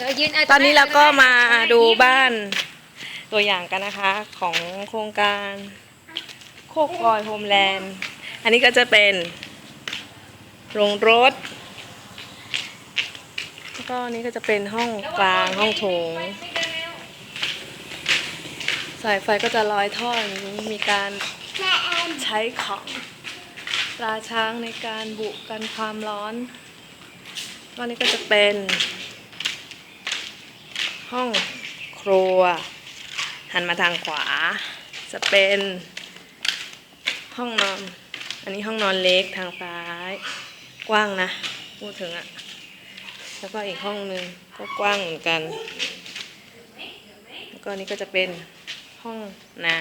เออยืนเอาตอนนี้เราก็มาดูยิ้บ้านตัวอย่างกันนะคะ ของโครงการโคกกอยโฮมแลนด์ อันนี้ก็จะเป็นโรงรถ แล้วก็อันนี้ก็จะเป็นห้องกลางห้องโถงไม่เดินเร็วสายไฟก็จะลอยท่ออย่างนี้มีการใช้ของตราช้างในการบุกันความร้อนก็นี้ก็จะเป็น ห้องครัว หันมาทางขวา จะเป็นห้องนอน อันนี้ห้องนอนเล็กทางซ้าย กว้างนะ พูดถึงอะแล้วก็อีกห้องหนึ่งก็กว้างเหมือนกัน แล้วก็นนี้ก็จะเป็นห้องน้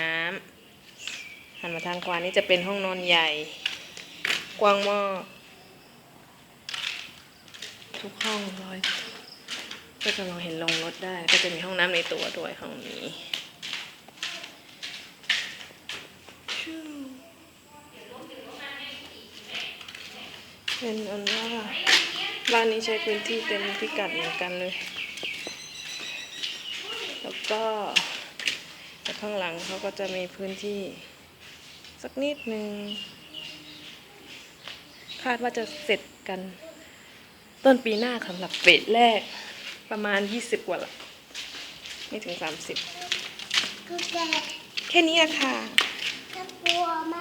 ำหันมาทางขวานี่จะเป็นห้องนอนใหญ่ กว้างมากทุกห้องร้อย ก็จะมองเห็นลงรถได้ ก็จะมีห้องน้ำในตัวด้วยห้องนี้เป็นอันว่าบ้านนี้ใช้พื้นที่เต็มพิกัดเหมือนกันเลย แล้วก็ข้างหลังเขาก็จะมีพื้นที่สักนิดหนึ่งคาดว่าจะเสร็จกันต้นปีหน้าสำหรับเฟสแรก ประมาณ 20 กว่าหลังไม่ถึง 30ก็แกแค่นี้อะค่ะก็กลัวมาก